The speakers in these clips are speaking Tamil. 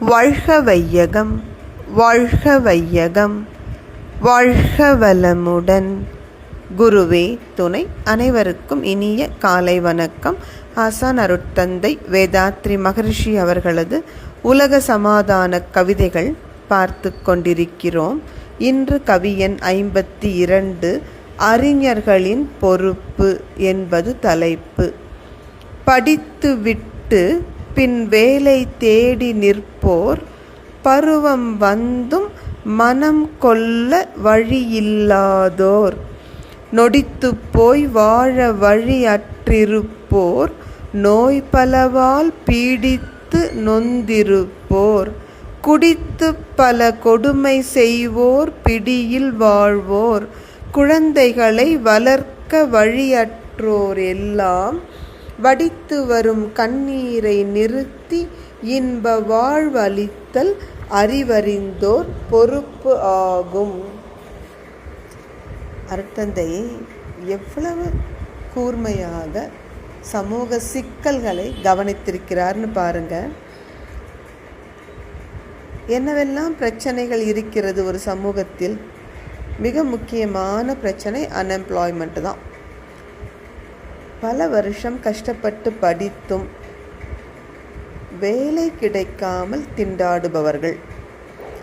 வாழ்க வையகம் வாழ்க வையகம் வாழ்க வளமுடன் குருவே துணை அனைவருக்கும் இனிய காலை வணக்கம். ஆசான் அருட்தந்தை வேதாத்ரி மகரிஷி அவர்களது உலக சமாதான கவிதைகள் பார்த்து கொண்டிருக்கிறோம். இன்று கவியன் ஐம்பத்தி இரண்டு அறிஞர்களின் பொறுப்பு என்பது தலைப்பு. படித்துவிட்டு பின் வேலை தேடி நிற்போர். பருவம் வந்தும் மனம் கொள்ள வழியில்லாதோர். நொடித்து போய் வாழ வழி அற்றிருப்போர். நோய் பலவால் பீடித்து நொந்திருப்போர். குடித்து பல கொடுமை செய்வோர் பிடியில் வாழ்வோர். குழந்தைகளை வளர்க்க வழியற்றோர் எல்லாம் வடித்து வரும் கண்ணீரை நிறுத்தி இன்ப வாழ்வளித்தல் அறிவறிந்தோர் பொறுப்பு ஆகும். அருட்டந்தையை எவ்வளவு கூர்மையாக சமூக சிக்கல்களை கவனித்திருக்கிறார்னு பாருங்க. என்னவெல்லாம் பிரச்சனைகள் இருக்கிறது ஒரு சமூகத்தில்? மிக முக்கியமான பிரச்சனை அன்எம்ப்ளாய்மெண்ட் தான். பல வருஷம் கஷ்டப்பட்டு படித்தும் வேலை கிடைக்காமல் திண்டாடுபவர்கள்.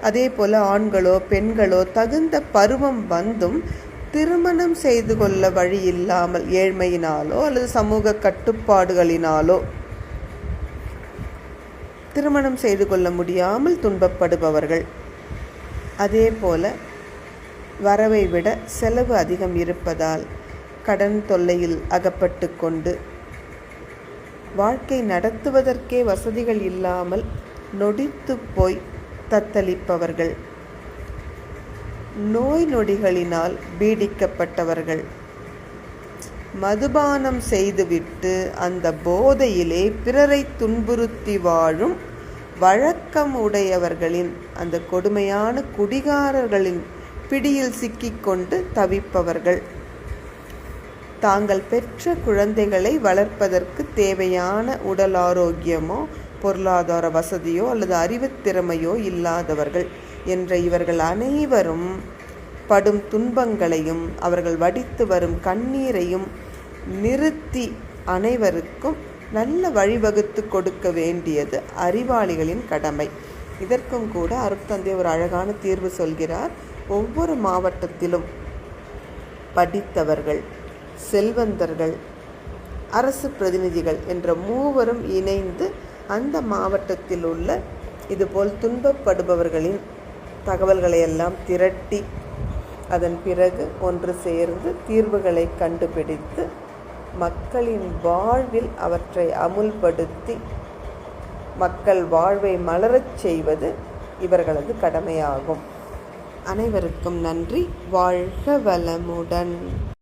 அதே போல் ஆண்களோ பெண்களோ தகுந்த பருவம் வந்தும் திருமணம் செய்து கொள்ள வழி இல்லாமல் ஏழ்மையினாலோ அல்லது சமூக கட்டுப்பாடுகளினாலோ திருமணம் செய்து கொள்ள முடியாமல் துன்பப்படுபவர்கள். அதே போல வரவை விட செலவு அதிகம் இருப்பதால் கடன் தொல்லையில் அகப்பட்டு கொண்டு வாழ்க்கை நடத்துவதற்கே வசதிகள் இல்லாமல் நொடித்து போய் தத்தளிப்பவர்கள். நோய் நொடிகளினால் பீடிக்கப்பட்டவர்கள். மதுபானம் செய்துவிட்டு அந்த போதையிலே பிறரை துன்புறுத்தி வாழும் வழக்கம் உடையவர்களின் அந்த கொடுமையான குடிகாரர்களின் பிடியில் சிக்கிக்கொண்டு தவிப்பவர்கள். தாங்கள் பெற்ற குழந்தைகளை வளர்ப்பதற்கு தேவையான உடல் ஆரோக்கியமோ பொருளாதார வசதியோ அல்லது அறிவுத்திறமையோ இல்லாதவர்கள் என்ற இவர்கள் அனைவரும் படும் துன்பங்களையும் அவர்கள் வடித்து வரும் கண்ணீரையும் நிறுத்தி அனைவருக்கும் நல்ல வழிவகுத்து கொடுக்க வேண்டியது அறிவாளிகளின் கடமை. இதற்கும் கூட அருட்தந்தை ஒரு அழகான தீர்வு சொல்கிறார். ஒவ்வொரு மாவட்டத்திலும் படித்தவர்கள் செல்வந்தர்கள் அரசு பிரதிநிதிகள் என்ற மூவரும் இணைந்து அந்த மாவட்டத்தில் உள்ள இதுபோல் துன்பப்படுபவர்களின் தகவல்களை எல்லாம் திரட்டி அதன் பிறகு ஒன்று சேர்ந்து தீர்வுகளை கண்டுபிடித்து மக்களின் வாழ்வில் அவற்றை அமுல்படுத்தி மக்கள் வாழ்வை மலரச் செய்வது இவர்களது கடமையாகும். அனைவருக்கும் நன்றி. வாழ்க வளமுடன்.